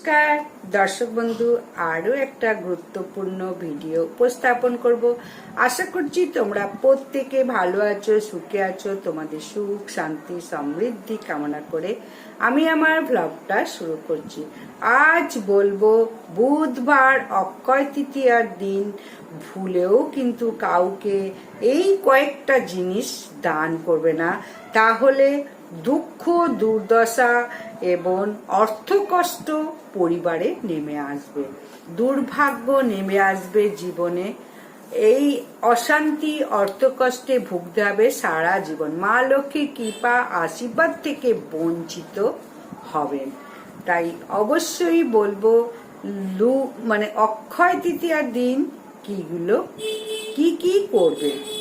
নমস্কার। দর্শক বন্ধু, আরও একটা গুরুত্বপূর্ণ ভিডিও উপস্থাপন করব। আশা করছি তোমরা প্রত্যেকে ভালো আছো, সুখে আছো, তোমাদের সুখ, শান্তি, সমৃদ্ধি কামনা করে আমি আমার ব্লগটা শুরু করছি। আজ বলব, বুধবার অক্ষয় তৃতীয়ার দিন, ভুলেও কিন্তু কাউকে এই কয়েকটা জিনিস দান করবে না। তাহলে দুঃখ, দুর্দশা এবং অর্থকষ্ট পরিবারে নেমে আসবে, দুর্ভাগ্য নেমে আসবে জীবনে। এই অশান্তি, অর্থকষ্টে ভুগতে হবে সারা জীবন। মা লক্ষ্মী কৃপা আশীর্বাদ থেকে বঞ্চিত হবেন। তাই অবশ্যই বলব, লু মানে অক্ষয় তৃতীয়ার দিন কিগুলো, কি কি করবে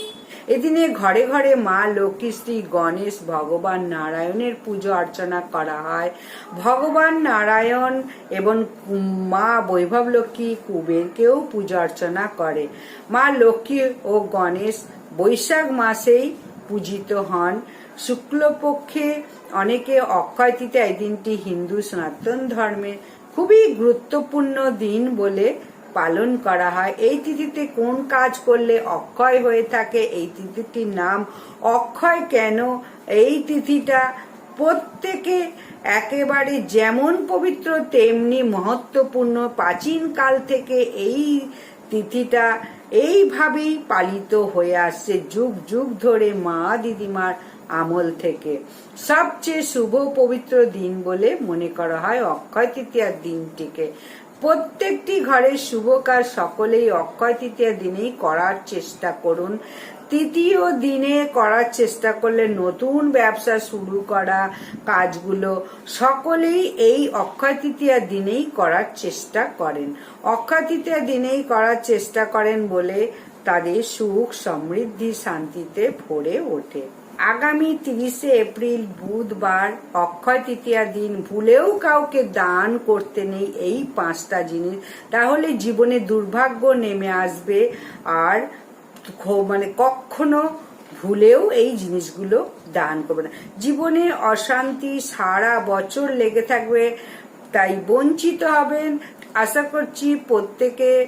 এদিনে ঘরে ঘরে মা লক্ষ্মী, শ্রী গণেশ, ভগবান নারায়ণের পুজো অর্চনা করা হয়। ভগবান নারায়ণ এবং মা বৈভব লক্ষ্মী কুবেরকেও পুজো অর্চনা করে। মা লক্ষ্মী ও গণেশ বৈশাখ মাসেই পূজিত হন। শুক্লপক্ষে অনেকে অক্ষয় তৃতীয়া, এই দিনটি হিন্দু সনাতন ধর্মে খুবই গুরুত্বপূর্ণ দিন বলে পালন করা হয়। এই তিথিতে কোন কাজ করলে অক্ষয় হয়ে থাকে? এই তিথিটির নাম অক্ষয় কেন? এই তিথিটা প্রত্যেকে একেবারে যেমন পবিত্র, তেমনি মহত্বপূর্ণ। প্রাচীন কাল থেকে এই তিথিটা এইভাবেই পালিত হয়ে আসছে যুগ যুগ ধরে মা দিদিমার আমল থেকে। সবচেয়ে শুভ পবিত্র দিন বলে মনে করা হয় অক্ষয় তৃতীয়ার দিনটিকে। প্রত্যেকটি ঘরের শুভ কাজ সকলেই অক্ষয় তৃতীয় দিনেই করার চেষ্টা করুন। তৃতীয় দিনে করার চেষ্টা করলে নতুন ব্যবসা শুরু করা কাজগুলো সকলেই এই অক্ষয় তৃতীয়া দিনেই করার চেষ্টা করেন। অক্ষয় তৃতীয়া দিনেই করার চেষ্টা করেন বলে তাদের সুখ সমৃদ্ধি শান্তিতে ভরে ওঠে। আগামী তিরিশে এপ্রিল, বুধবার অক্ষয় তৃতীয়া দিন ভুলেও কাউকে দান করতে নেই এই পাঁচটা জিনিস। তাহলে জীবনে দুর্ভাগ্য নেমে আসবে আর মানে কখনো ভুলেও এই জিনিসগুলো দান করবে না। জীবনে অশান্তি সারা বছর লেগে থাকবে, তাই বঞ্চিত হবেন। আশা করছি প্রত্যেকে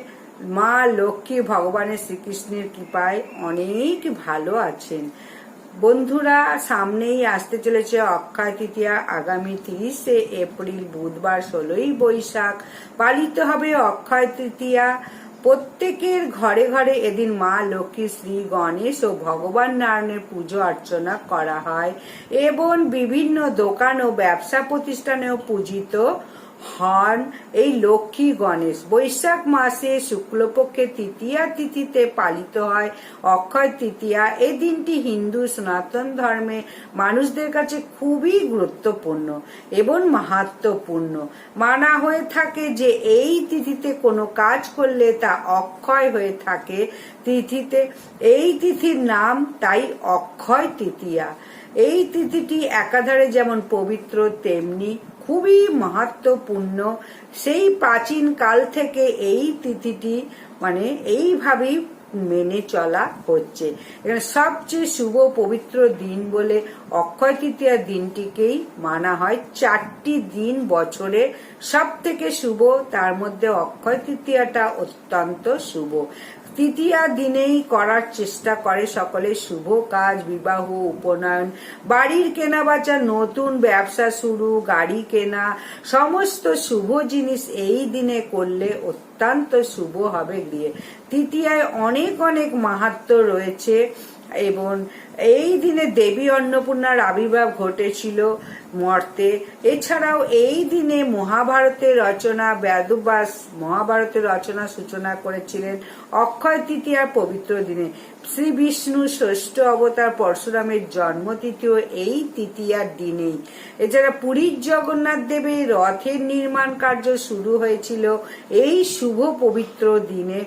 মা লক্ষ্মী ভগবানের শ্রীকৃষ্ণের কৃপায় অনেক ভালো আছেন। বন্ধুরা, সামনেই আসতে চলেছে অক্ষয় তৃতীয়া। আগামী তিরিশে এপ্রিল, বুধবার, ষোলোই বৈশাখ। পালিত হবে অক্ষয় তৃতীয়া। প্রত্যেকের ঘরে ঘরে এদিন মা লক্ষ্মী, শ্রী গণেশ ও ভগবান নারায়ণের পুজো অর্চনা করা হয়। এবং বিভিন্ন দোকান ও ব্যবসা প্রতিষ্ঠানেও পূজিত হন এই লক্ষ্মী গণেশ। বৈশাখ মাসে শুক্লপক্ষে তৃতীয়া তিথিতে পালিত হয়, অক্ষয় তৃতীয়া। এই দিনটি হিন্দু সনাতন ধর্মে মানুষদের কাছে খুবই গুরুত্বপূর্ণ এবং মাহাত্মপূর্ণ মানা হয়ে থাকে যে এই তিথিতে কোনো কাজ করলে তা অক্ষয় হয়ে থাকে তিথিতে। এই তিথির নাম তাই অক্ষয় তৃতীয়া। এই তিথিটি একাধারে যেমন পবিত্র, তেমনি খুবই মাহাত্মপূর্ণ। সেই প্রাচীন কাল থেকে এই তিথিটি মানে এইভাবেই মেনে চলা হচ্ছে। এখানে সবচেয়ে শুভ পবিত্র দিন বলে অক্ষয় তৃতীয়া দিনটিকেই মানা হয়। চারটি দিন বছরে সব থেকে শুভ, তার মধ্যে অক্ষয় তৃতীয়াটা অত্যন্ত শুভ। তৃতীয়া দিনেই করার চেষ্টা করে সকলে শুভ কাজ, বিবাহ, উপনয়ন, বাড়ির কেনা বাচা, নতুন ব্যবসা শুরু, গাড়ি কেনা, সমস্ত শুভ জিনিস এই দিনে করলে অত্যন্ত শুভ হবে গিয়ে। তৃতীয়ায় অনেক অনেক মাহাত্ম রয়েছে এবং এই দিনে দেবী অন্নপূর্ণার আবির্ভাব ঘটেছিল মর্তে। এছাড়াও এই দিনে মহাভারতের রচনা বেদব্যাস মহাভারতের রচনা সূচনা করেছিলেন অক্ষয় তৃতীয়ার পবিত্র দিনে। শ্রী বিষ্ণু ষষ্ঠ অবতার পরশুরামের জন্মতিথিও এই তৃতীয়ার দিনেই। এছাড়া পুরীর জগন্নাথ দেবের রথের নির্মাণ কার্য শুরু হয়েছিল এই শুভ পবিত্র দিনে,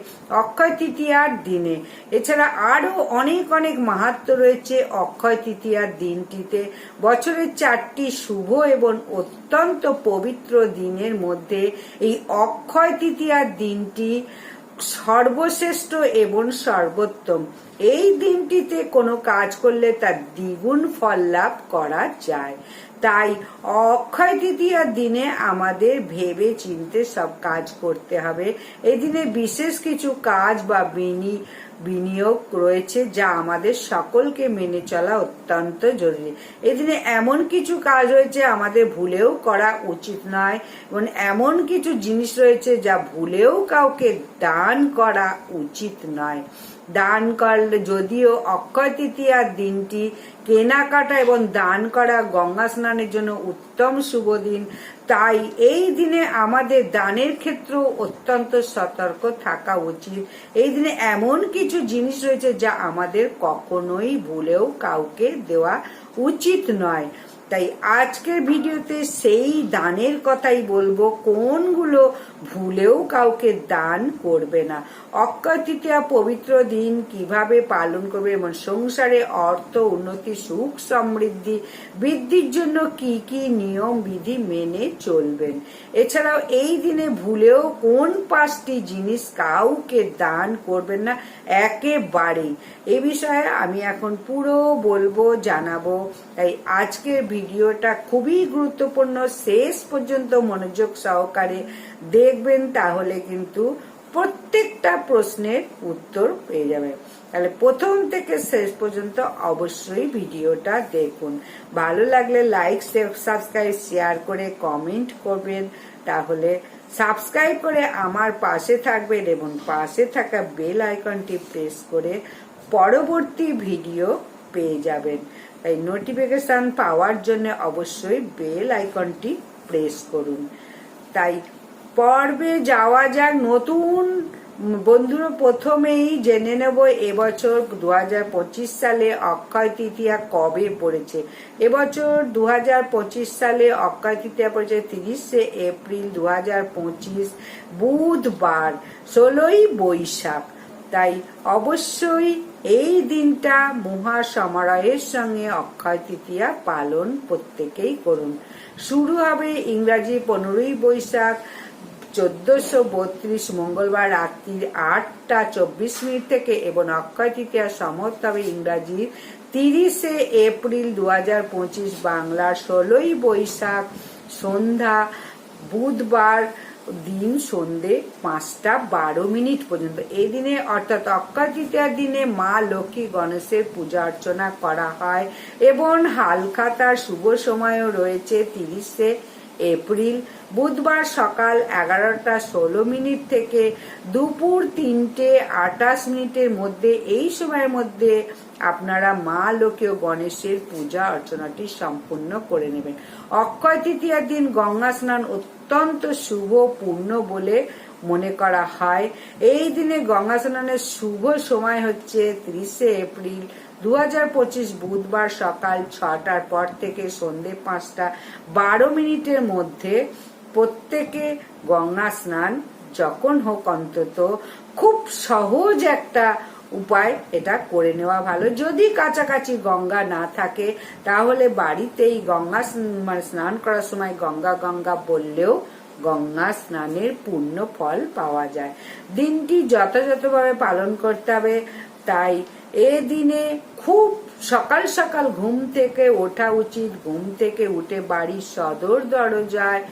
অক্ষয় তৃতীয়ার দিনে। এছাড়া আরও অনেক অনেক মাহাত্ম রয়েছে অক্ষয় তৃতীয়ার দিনটিতে। বছরের চারটি শুভ এবং অত্যন্ত পবিত্র দিনের মধ্যে এই অক্ষয় তৃতীয়ার দিনটি সর্বশ্রেষ্ঠ এবং সর্বোত্তম। এই দিনটিতে কোনো কাজ করলে তার দ্বিগুণ ফল লাভ করা যায়। তাই অক্ষয় তৃতীয়ার দিনে আমাদের ভেবে চিনতে সব কাজ করতে হবে। এদিনে বিশেষ কিছু কাজ বা বিনি, বিনিয়োগ রয়েছে যা আমাদের সকলকে মেনে চলা অত্যন্ত জরুরি। এদিনে এমন কিছু কাজ রয়েছে আমাদের ভুলেও করা উচিত নয়। এবং এমন কিছু জিনিস রয়েছে যা ভুলেও কাউকে দান করা উচিত নয়। দান করলে। যদিও অক্ষয় তৃতীয়ার দিনটি কেনাকাটা এবং দান করা গঙ্গা স্নানের জন্য উত্তম শুভ দিন, তাই এই দিনে আমাদের দানের ক্ষেত্রেও অত্যন্ত সতর্ক থাকা উচিত। এই দিনে এমন কিছু জিনিস রয়েছে যা আমাদের কখনোই ভুলেও কাউকে দেওয়া উচিত নয়। তাই আজকের ভিডিওতে সেই দানের কথাই বলব, কোনগুলো ভুলেও কাউকে দান করবে না। অক্ষয় তৃতীয়া পবিত্র দিন কীভাবে পালন করবে এবং সংসারে অর্থ, উন্নতি, সুখ সমৃদ্ধি, বৃদ্ধির জন্য কি কি নিয়ম, বিধি মেনে চলবেন। এছাড়াও এই দিনে ভুলেও কোন পাঁচটি জিনিস কাউকে দান করবেন না, একেবারেই। এ বিষয়ে আমি এখন পুরো বলব, জানাব। তাই আজকের ভিডিওটা খুবই গুরুত্বপূর্ণ। শেষ পর্যন্ত মনোযোগ সহকারে দেখবেন, তাহলে কিন্তু প্রত্যেকটা প্রশ্নের উত্তর পেয়ে যাবে। তাহলে প্রথম থেকে শেষ পর্যন্ত অবশ্যই ভিডিওটা দেখুন। ভালো লাগলে লাইক সাবস্ক্রাইব, শেয়ার করে কমেন্ট করবেন। তাহলে সাবস্ক্রাইব করে আমার পাশে থাকবেন এবং পাশে থাকা বেল আইকনটি প্রেস করে পরবর্তী ভিডিও পেয়ে যাবেন। তাই নোটিফিকেশন পাওয়ার জন্য অবশ্যই বেল আইকনটি প্রেস করুন। তাই পর্বে যাওয়া যাক, নতুন বন্ধুরা প্রথমেই জেনে নেব এবছর দু হাজার পঁচিশ সালে অক্ষয় তৃতীয়া কবে পড়েছে। এবছর দু হাজার পঁচিশ সালে অক্ষয় তৃতীয়া পড়েছে তিরিশে এপ্রিল দু হাজার পঁচিশ, বুধবার, ষোলোই বৈশাখ। তাই অবশ্যই এই দিনটা মহা সমারোহের সঙ্গে অক্ষয় তৃতীয়া পালন প্রত্যেকেই করুন। শুরু হবে ইংরাজি পনেরোই বৈশাখ, চোদ্দশো বত্রিশ মঙ্গলবার রাত্রির আটটা চব্বিশ মিনিট থেকে এবং অক্ষয় তৃতীয়া সমর্থ হবে ইংরাজি তিরিশে এপ্রিল দু বাংলার ষোলোই বৈশাখ সন্ধ্যা, বুধবার দিন সন্ধে পাঁচটা বারো মিনিট পর্যন্ত। এই দিনে অর্থাৎ অক্ষয় দিনে মা লক্ষ্মী গণেশের পূজা অর্চনা করা হয় এবং হালখাতার শুভ সময়ও রয়েছে তিরিশে এপ্রিল। বুধবার সকাল এগারোটা ষোলো মিনিট থেকে দুপুর তিনটে আটাশ মিনিটের মধ্যে এই সময়ের মধ্যে আপনারা মা লোকে গণেশের পূজা অর্চনাটি সম্পূর্ণ করে নেবেন। অক্ষয় তৃতীয়ার দিন গঙ্গা স্নান অত্যন্ত শুভ পূর্ণ বলে মনে করা হয়। এই দিনে গঙ্গা স্নানের শুভ সময় হচ্ছে ত্রিশে এপ্রিল দু হাজার পঁচিশ বুধবার সকাল ছটার পর থেকে সন্ধে পাঁচটা, বারো মিনিটের মধ্যে প্রত্যেকে গঙ্গা স্নান যখন হোক অন্তত, খুব সহজ একটা উপায় এটা করে নেওয়া ভালো। যদি কাছাকাছি গঙ্গা না থাকে, তাহলে বাড়িতেই গঙ্গা মানে স্নান করার সময় গঙ্গা গঙ্গা বললেও গঙ্গা স্নানের পূর্ণ ফল পাওয়া যায়। দিনটি যথাযথভাবে পালন করতে হবে। তাই এ দিনে খুব সকাল সকাল ঘুম থেকে ওঠা উচিত। ঘুম থেকে উঠে বাড়ির সদর দরজায়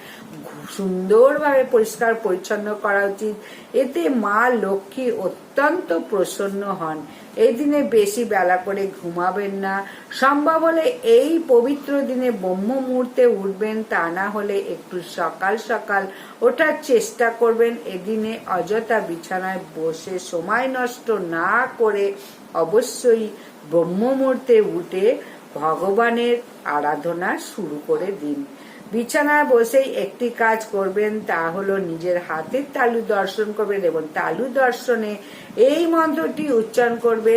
সুন্দরভাবে পরিষ্কার পরিচ্ছন্ন করা উচিত। এতে মা লক্ষ্মী অত্যন্ত প্রসন্ন হন। এই দিনে বেশি বেলা করে ঘুমাবেন না। সম্ভব হলে এই পবিত্র দিনে ব্রহ্ম মুহূর্তে উঠবেন, তা না হলে একটু সকাল সকাল ওঠার চেষ্টা করবেন। এদিনে অযথা বিছানায় বসে সময় নষ্ট না করে অবশ্যই ব্রহ্ম মুহূর্তে উঠে ভগবানের আরাধনা শুরু করে দিন। বিছানায় বসেই একটি কাজ করবেন, তা হলো নিজের হাতের তালু দর্শন করবেন এবং তালু দর্শনে এই মন্ত্রটি উচ্চারণ করবে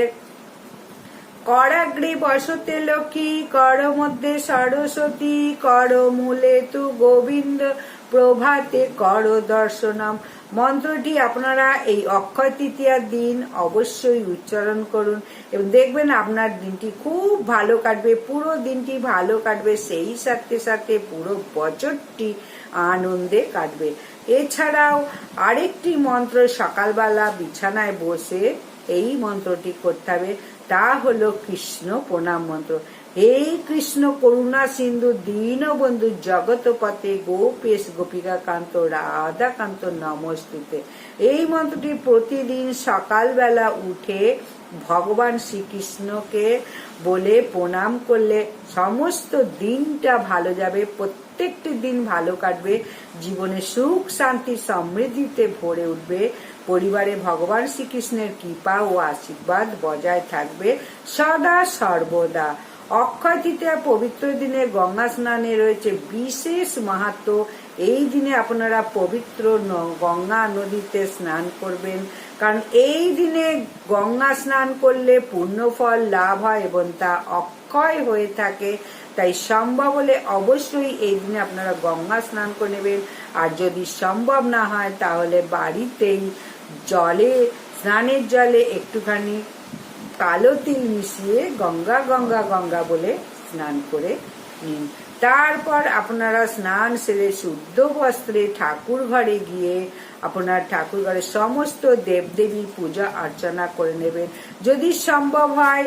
করাগ্রে বসতে লক্ষ্মী কর মধ্যে সরস্বতী কর মূলে তু গোবিন্দ প্রভাতে কর দর্শনম। মন্ত্রটি আপনারা এই অক্ষয় তৃতীয়ার দিন অবশ্যই উচ্চারণ করুন। এবং দেখবেন আপনার দিনটি খুব ভালো কাটবে, পুরো দিনটি ভালো কাটবে, সেই সাথে সাথে পুরো বছরটি আনন্দে কাটবে। এছাড়াও আরেকটি মন্ত্র সকালবেলা বিছানায় বসে এই মন্ত্রটি করতে হবে, তা হলো কৃষ্ণ প্রণাম মন্ত্র। হে কৃষ্ণ করুণা সিন্ধু, দীনবন্ধু জগৎপতে গোপেশ গোপিকা কান্ত রাধা কান্ত নমস্তুতে। এই মন্ত্রটি প্রতিদিন সকালবেলা উঠে ভগবান শ্রীকৃষ্ণকে বলে, প্রণাম করলে সমস্ত দিনটা ভালো যাবে, প্রত্যেকটি দিন ভালো কাটবে, জীবনে সুখ, শান্তি, সমৃদ্ধিতে ভরে উঠবে। পরিবারে ভগবান শ্রীকৃষ্ণের কৃপা ও আশীর্বাদ বজায় থাকবে সদা সর্বদা। অক্ষয় তৃতীয়া পবিত্র দিনে গঙ্গা স্নানে রয়েছে বিশেষ মাহাত্ম। এই দিনে আপনারা পবিত্র গঙ্গা নদীতে স্নান করবেন। কারণ এই দিনে গঙ্গা স্নান করলে পুণ্যফল, লাভ হয় এবং তা অক্ষয় হয়ে থাকে। তাই সম্ভব হলে অবশ্যই এই দিনে আপনারা গঙ্গা স্নান করে নেবেন। আর যদি সম্ভব না হয়, তাহলে বাড়িতেই জলে, স্নানের জলে একটুখানি কালো তিল মিশিয়ে গঙ্গা গঙ্গা গঙ্গা বলে স্নান করে নিন। তারপর আপনারা স্নান সেরে শুদ্ধ বস্ত্রে ঠাকুর ঘরে গিয়ে আপনার ঠাকুর ঘরে সমস্ত দেবদেবীর পূজা অর্চনা করে নেবেন। যদি সম্ভব হয়,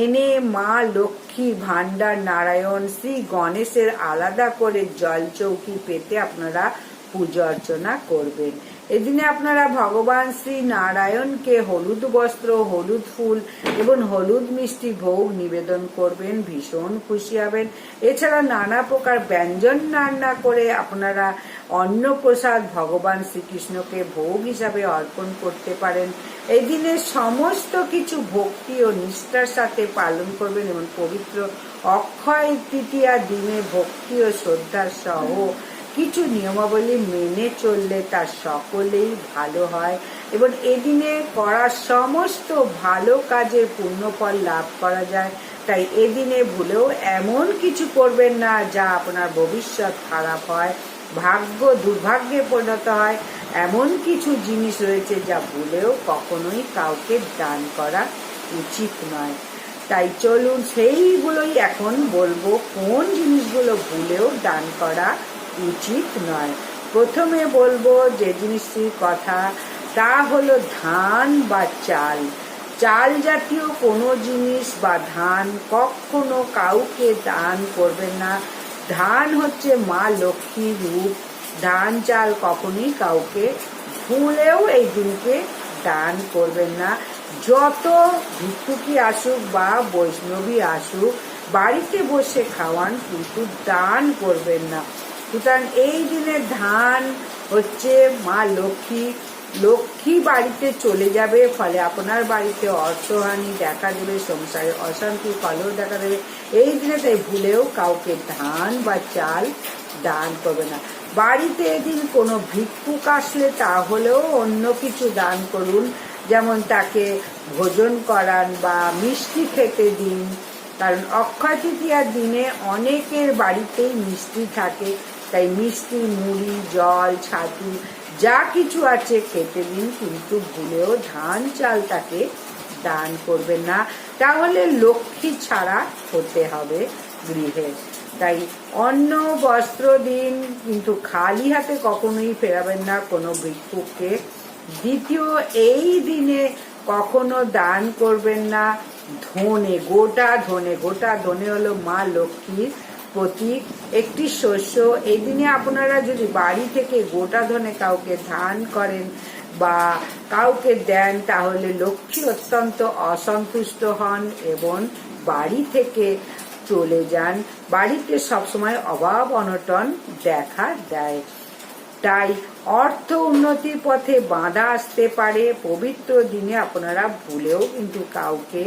এনে মা লক্ষ্মী ভান্ডার নারায়ণ, শ্রী গণেশের আলাদা করে জল চৌকি পেতে আপনারা পূজা অর্চনা করবেন। এদিনে আপনারা ভগবান শ্রী নারায়ণকে হলুদ বস্ত্র, হলুদ ফুল এবং হলুদ মিষ্টি ভোগ নিবেদন করবেন, ভীষণ খুশি হবেন। এছাড়া নানা প্রকার ব্যঞ্জন রান্না করে আপনারা অন্ন প্রসাদ ভগবান শ্রীকৃষ্ণকে ভোগ হিসাবে অর্পণ করতে পারেন। এই সমস্ত কিছু ভক্তি ও নিষ্ঠার সাথে পালন করবেন এবং পবিত্র অক্ষয় তৃতীয়া দিনে ভক্তি ও শ্রদ্ধার সহ কিছু নিয়মাবলী মেনে চললে তার সকলেই ভালো হয় এবং এদিনে করা সমস্ত ভালো কাজের পুণ্যফল লাভ করা যায়। তাই এদিনে ভুলেও এমন কিছু করবেন না যা আপনার ভবিষ্যৎ খারাপ হয়, ভাগ্য দুর্ভাগ্যে পরিণত হয়। এমন কিছু জিনিস রয়েছে যা ভুলেও কখনোই কাউকে দান করা উচিত নয়। তাই চলুন সেইগুলোই এখন বলব। কোন জিনিসগুলো ভুলেও দান করা উচিত নয়। প্রথমে বলব যে জিনিসটির কথা, তা হলো ধান বা চাল। চাল জাতীয় কোনো জিনিস বা ধান কখনো কাউকে দান করবেন না। ধান হচ্ছে মা লক্ষ্মীর রূপ। ধান চাল কখনই কাউকে ভুলেও এই দিনকে দান করবেন না। যত ভিক্ষুকি আসুক বা বৈষ্ণবী আসুক, বাড়িতে বসে খাওয়ান কিন্তু দান করবেন না। সুতরাং এই দিনে ধান হচ্ছে মা লক্ষ্মী। লক্ষ্মী বাড়িতে চলে যাবে, ফলে আপনার বাড়িতে অর্থহানি দেখা দেবে, সংসারে অশান্তি ফলেও দেখা দেবে। এই দিনে তাই ভুলেও কাউকে ধান বা চাল দান করবে না। বাড়িতে এদিন কোনো ভিক্ষুক আসলে তাহলেও অন্য কিছু দান করুন। যেমন তাকে ভোজন করান বা মিষ্টি খেতে দিন। কারণ অক্ষয় তৃতীয়ার দিনে অনেকের বাড়িতেই মিষ্টি থাকে। তাই মিষ্টি, মুড়ি, জল, ছাতু, যা কিছু আছে খেতে দিন, কিন্তু ভুলেও ধান চাল তাকে দান করবেন না। তাহলে লক্ষ্মী ছাড়া হতে হবে গৃহে। তাই অন্ন, বস্ত্র দিন, কিন্তু খালি হাতে কখনোই ফেরাবেন না কোনো ভিক্ষুককে। দ্বিতীয়, এই দিনে কখনো দান করবেন না। ধনে গোটা ধনে গোটা, ধনে হলো মা লক্ষ্মীর প্রতীক একটি শস্য, এই দিনে আপনারা যদি বাড়ি থেকে গোটা ধনে কাউকে ধান করেন বা কাউকে দেন, তাহলে লক্ষ্মী অত্যন্ত অসন্তুষ্ট হন এবং বাড়ি থেকে চলে যান। বাড়িতে সবসময় অভাব অনটন দেখা দেয়। তাই অর্থ উন্নতির পথে বাধা আসতে পারে। পবিত্র দিনে আপনারা ভুলেও কিন্তু কাউকে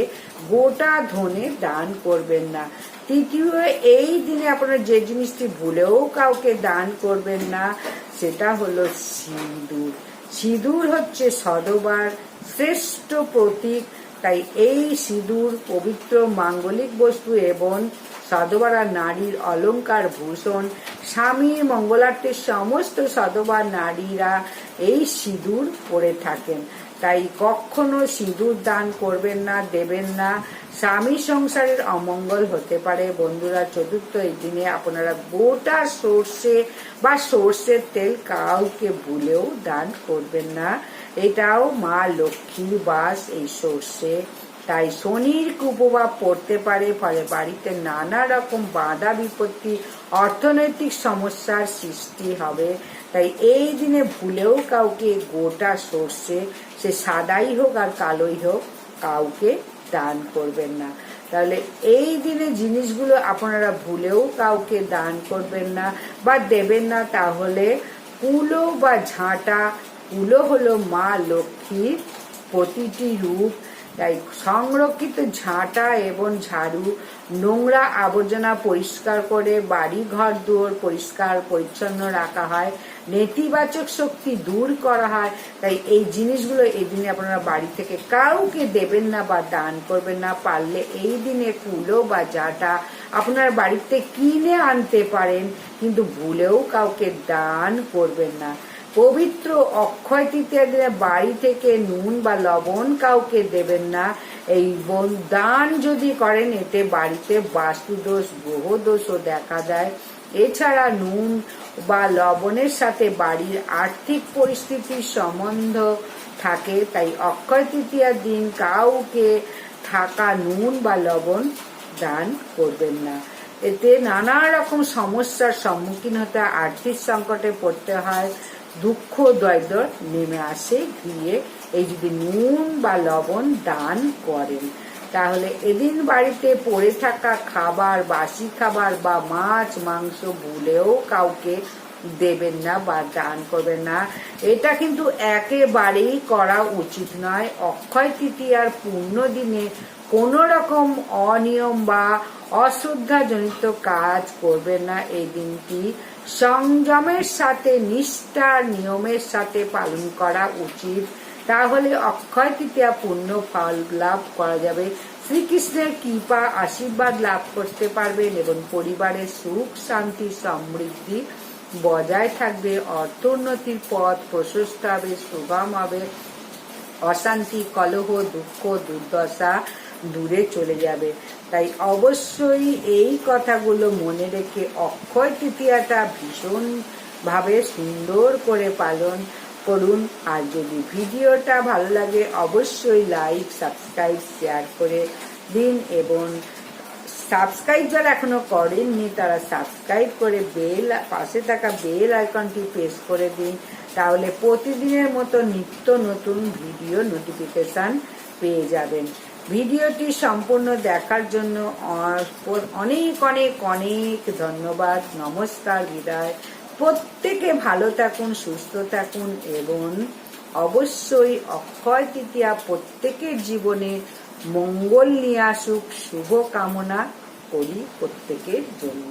গোটা ধনে দান করবেন না। তৃতীয় এই দিনে আপনারা যে জিনিসটি ভুলেও কাউকে দান করবেন না, সেটা হলো সিঁদুর। সিঁদুর হচ্ছে সদবার শ্রেষ্ঠ প্রতীক। তাই এই সিঁদুর, পবিত্র মাঙ্গলিক বস্তু এবং সদবারা নারীর অলংকার ভূষণ। স্বামীর মঙ্গলার্থের সমস্ত সদবা নারীরা এই সিঁদুর পরে থাকেন। তাই কখনো সিঁদুর দান করবেন না, দেবেন না। স্বামী সংসারের অমঙ্গল হতে পারে। বন্ধুরা, চতুর্থ এই দিনে আপনারা গোটা সর্ষে বা সর্ষের তেল কাউকে ভুলেও দান করবেন না। এটাও মা লক্ষ্মীর বাস এই সর্ষে। তাই শনির কুপ্রভাব পড়তে পারে। ফলে বাড়িতে নানা রকম বাধা বিপত্তি, অর্থনৈতিক সমস্যার সৃষ্টি হবে। তাই এই দিনে ভুলেও কাউকে গোটা সর্ষে, সে সাদাই হোক আর কালোই হোক, কাউকে দান করবেন না। তাহলে এই দিনে জিনিসগুলো আপনারা ভুলেও কাউকে দান করবেন না বা দেবেন না। তাহলে কুলো বা ঝাঁটা কুলো হলো মা লক্ষ্মীর প্রতিটি রূপ। তাই সংরক্ষিত ঝাঁটা এবং ঝাড়ু নোংরা আবর্জনা পরিষ্কার করে বাড়ি ঘর দুয়ার পরিষ্কার, পরিচ্ছন্ন রাখা হয়, নেতিবাচক শক্তি দূর করা হয়। তাই এই জিনিসগুলো এই দিনে আপনারা বাড়ি থেকে কাউকে দেবেন না বা দান করবেন না। পারলে এই দিনে কুলো বা জাটা আপনার বাড়িতে কিনে আনতে পারেন, কিন্তু ভুলেও কাউকে দান করবেন না। পবিত্র অক্ষয় তৃতীয় বাড়ি থেকে নুন বা লবণ কাউকে দেবেন না। এই দান যদি করেন, এতে বাড়িতে বাস্তুদোষ গ্রহ দোষও দেখা যায়। এছাড়া নুন বা লবণের সাথে বাড়ির আর্থিক পরিস্থিতির সম্বন্ধ থাকে, তাই অক্ষয় তৃতীয়ার দিন কাউকে থাকা নুন বা লবণ দান করবেন না। এতে নানা রকম সমস্যার সম্মুখীন হতে আর্থিক সংকটে পড়তে হয় দুঃখ দৈদ্য নেমে আসে গিয়ে এই যদি নুন বা লবণ দান করেন, তাহলে এদিন বাড়িতে পড়ে থাকা খাবার বাসি খাবার বা মাছ, মাংস ভুলেও কাউকে দেবেন না বা দান করবেন না। এটা কিন্তু একেবারেই করা উচিত নয়। অক্ষয় তৃতীয়ার পূর্ণ দিনে কোন রকম অনিয়ম বা অশ্রদ্ধাজনিত কাজ করবেন না। এই দিনটি সংযমের সাথে নিষ্ঠার নিয়মের সাথে পালন করা উচিত। তাহলে অক্ষয় তৃতীয়া পূর্ণ ফল লাভ করা যাবে। শ্রীকৃষ্ণের কৃপা, আশীর্বাদ লাভ করতে পারবেন এবং পরিবারের সুখ, শান্তি, সমৃদ্ধি বজায় থাকবে। অর্থোন্নতির পথ প্রশস্ত হবে, সুগম হবে। অশান্তি, কলহ, দুঃখ, দুর্দশা দূরে চলে যাবে। তাই অবশ্যই এই কথাগুলো মনে রেখে অক্ষয় তৃতীয়াটা ভীষণ ভাবে সুন্দর করে পালন করুন। আর যদি ভিডিওটা ভালো লাগে, অবশ্যই লাইক সাবস্ক্রাইব শেয়ার করে দিন এবং সাবস্ক্রাইব যারা এখনও করেননি, তারা সাবস্ক্রাইব করে বেল, পাশে থাকা বেল আইকনটি প্রেস করে দিন। তাহলে প্রতিদিনের মতো নিত্য নতুন ভিডিও নোটিফিকেশান পেয়ে যাবেন। ভিডিওটি সম্পূর্ণ দেখার জন্য অনেক অনেক অনেক ধন্যবাদ। নমস্কার, বিদায়। প্রত্যেকে ভালো থাকুন, সুস্থ থাকুন এবং অবশ্যই অক্ষয় তৃতীয়া প্রত্যেকের জীবনে মঙ্গল নিয়ে আসুক শুভ কামনা করি প্রত্যেকের জন্য।